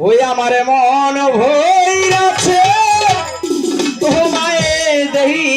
ওই আমার মন ভৈরাছে তোমায় দেহি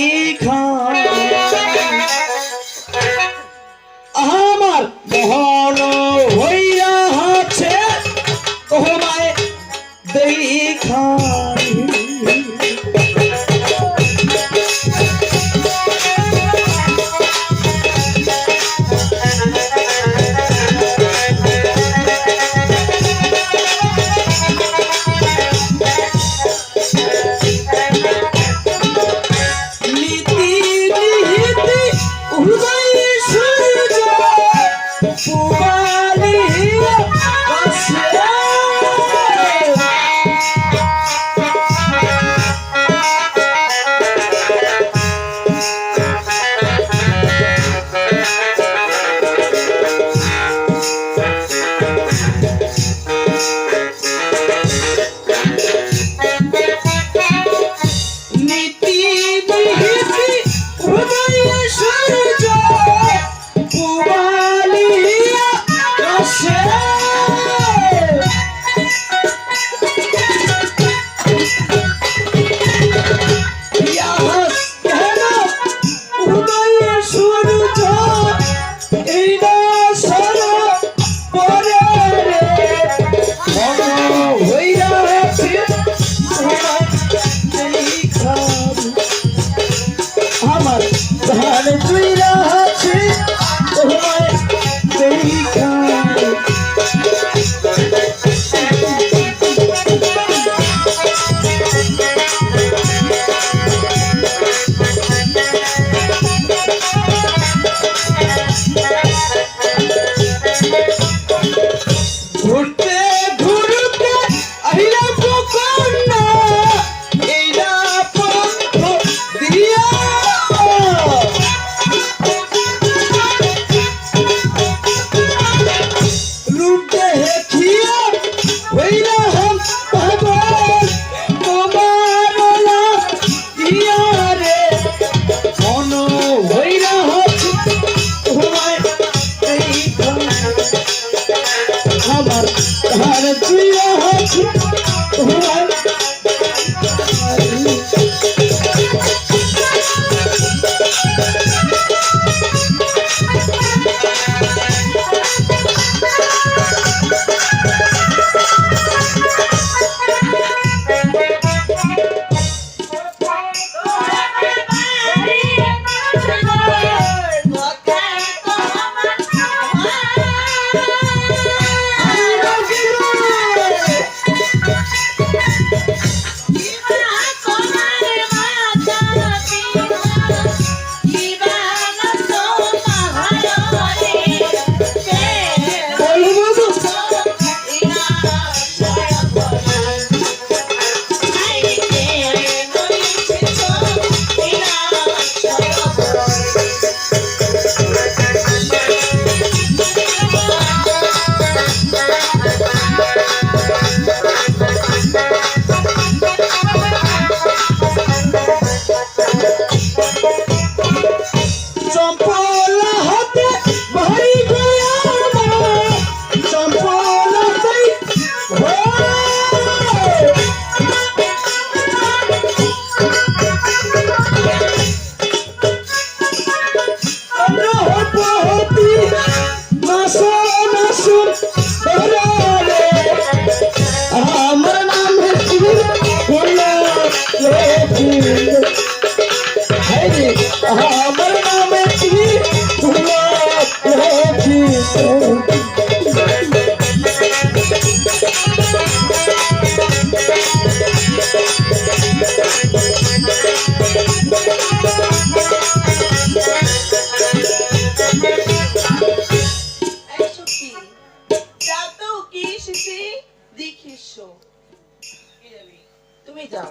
তুমি যাও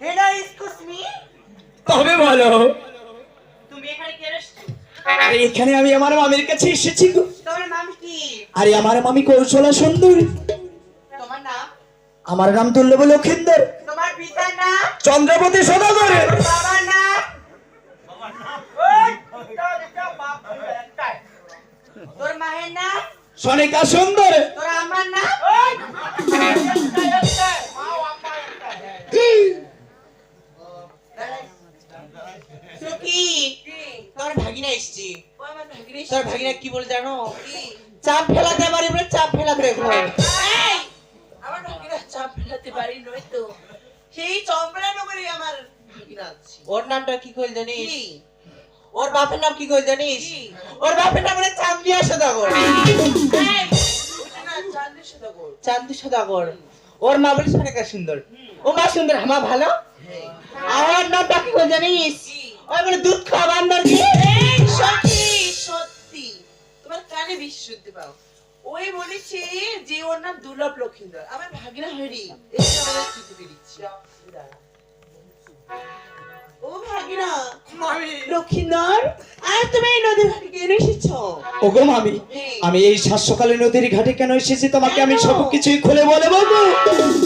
Hello, excuse me. তবে বলো এখানে আমি আমার মামির কাছে এসেছি আরে আমার মামি কৌশলা সুন্দর। আমার নাম তুললো বলে লক্ষিন্দর চন্দ্রপতি সদাগর। সনিকা সুন্দর। আমার নাম? ভাগিনা এসছি। তোর ভাগিনা কি বলে জানো? চাপ ফেলাতে পারি বলে চাপ ফেলাতে আমার ভাগিনা চাপ ফেলাতে পারি নয় তো। সেই চম্পলা নগরে আমার ওর নামটা কি কইল জানিস? ওর বাপের নাম কি কইল জানিস? ওর বাপের নাম হলো চান্দিয়া সদাগর। চান্দি সদাগর। ওর মা বলিস অনেক সুন্দর। ও মা সুন্দর আমা ভালো? আমার নামটা কি কইল জানিস? ওই বলে দুধ খাওয়া বান্দর। কি সত্যি সত্যি। তোমার কানে বিশুদ্ধি পাও। ওই বলেছে যে ওর নাম দুর্লভ লক্ষিন্দর। আমার ভাগিনা হয়নি এসে আমাদের চিঠি দিচ্ছি ও ভাগিনা আর তুমি এই নদী ঘাটে কেন এসেছ? ওগো মামি আমি এই সাতসকালে নদীর ঘাটে কেন এসেছি? তোমাকে আমি সব কিছুই খুলে বলে বলব।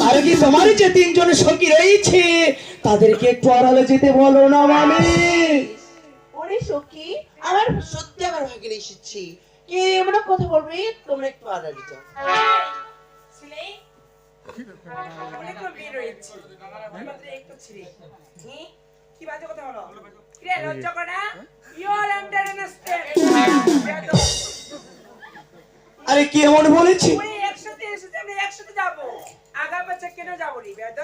আর কি তোমার যে তিনজন সখী রয়েছে তাদেরকে একটু আড়ালে যেতে বলো না মামি। ওরে সখী আমার সত্যি আমার ভাগিনা এসেছি। কে এমন কথা বলবে তোমরা একটু আড়ালে যাও। অনেকগুলো মেয়ে রয়েছে। একটু ছেলে। হি? কি বাজে কথা বলো? কিরে লজ্জা করে না? ইউ আর কি এমন বলেছি? একসাথে এসেছে আমরা একসাথে যাব। আগা পাছা কেন যাব নি বেদ?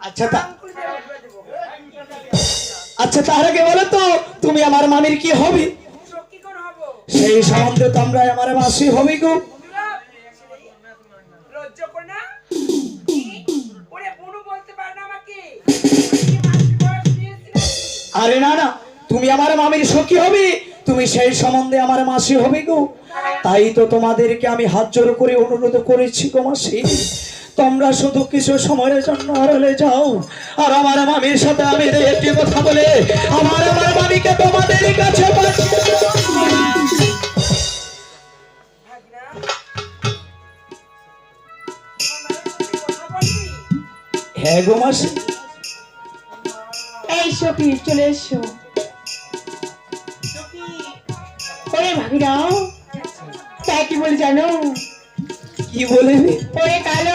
আচ্ছা তা আচ্ছা তার আগে বলো তো তুমি আমার মামির কি হবে? সত্যি কোন হব? সেই সম্বন্ধে তোমরা আমার মাসি হবে গো। আরে না না, তুমি আমার মামির সখী হবে, তুমি সেই সম্বন্ধে আমার মাসি হবে গো। তাই তো তোমাদেরকে আমি হাত জোর করে অনুরোধ করেছি গো মাসি। তোমরা শুধু কিছু সময়ের জন্য আড়ালে যাও, আর আমার মামির সাথে আমি একটি কথা বলে আমার আমার মামিকে তোমাদের কাছে হ্যাঁ গো মাসি। সখী চলে এসো। ওরে ভাগিরাও তাই কি বলে জানো? কি বলে? ওরে কালো